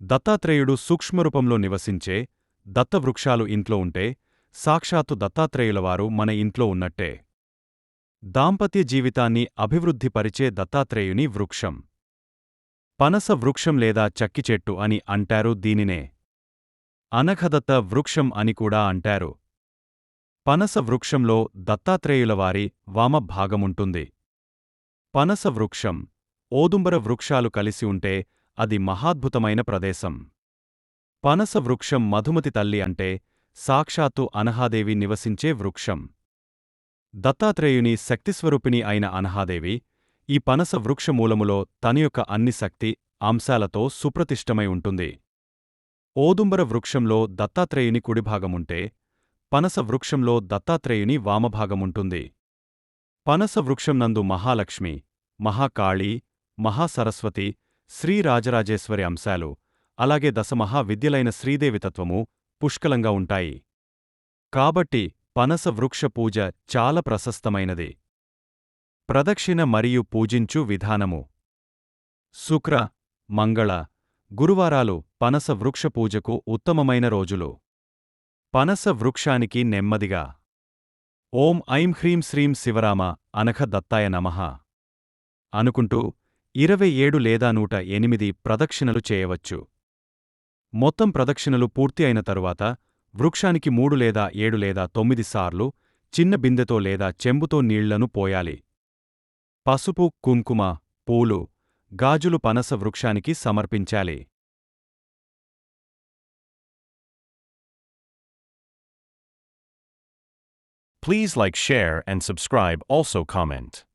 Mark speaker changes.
Speaker 1: దత్తాత్రేయుడు సూక్ష్మరూపంలో నివసించే దత్తవృక్షాలు ఇంట్లో ఉంటే సాక్షాత్తు దత్తాత్రేయులవారు మన ఇంట్లో ఉన్నట్టే. దాంపత్య జీవితాన్ని అభివృద్ధిపరిచే దత్తాత్రేయుని వృక్షం. పనస వృక్షం లేదా చక్కిచెట్టు అని అంటారు దీనినే. అనఘదత్త వృక్షం అని కూడా అంటారు. పనస వృక్షంలో దత్తాత్రేయులవారి వామభాగముంటుంది. పనస వృక్షం ఓదుంబర వృక్షాలు కలిసి ఉంటే అది మహాద్భుతమైన ప్రదేశం. పనస వృక్షం మధుమతి తల్లి అంటే సాక్షాత్తు అనహాదేవి నివసించే వృక్షం. దత్తాత్రేయుని శక్తిస్వరూపిణి అయిన అనహాదేవి ఈ పనస వృక్షమూలములో తన యొక్క అన్ని శక్తి అంశాలతో సుప్రతిష్టమై ఉంటుంది. ఓదుంబర వృక్షంలో దత్తాత్రేయుని కుడిభాగముంటే పనస వృక్షంలో దత్తాత్రేయుని వామభాగముంటుంది. పనస వృక్షం నందు మహాలక్ష్మి మహాకాళీ మహాసరస్వతి శ్రీరాజరాజేశ్వరి అంశాలు అలాగే దశమహా విద్యలైన శ్రీదేవితత్వము పుష్కలంగా ఉంటాయి. కాబట్టి పనస వృక్ష పూజ చాలా ప్రశస్తమైనది. ప్రదక్షిణ మరియు పూజించు విధానము. శుక్ర మంగళ గురువారాలు పనస వృక్ష పూజకు ఉత్తమమైన రోజులు. పనస వృక్షానికి నెమ్మదిగా. ఓం ఐం హ్రీం శ్రీం శివరామ అనఘ దత్తాయ నమః. అనుకుంటూ ఇరవై ఏడు లేదా నూట ఎనిమిది ప్రదక్షిణలు చేయవచ్చు మొత్తం ప్రదక్షిణలు పూర్తి అయిన తరువాత వృక్షానికి మూడు లేదా ఏడు లేదా తొమ్మిది సార్లు చిన్న బిందెతో లేదా చెంబుతో నీళ్ళను పోయాలి పసుపు కుంకుమ పూలు గాజులు పనస వృక్షానికి సమర్పించాలి
Speaker 2: Please like, share, and subscribe. Also comment.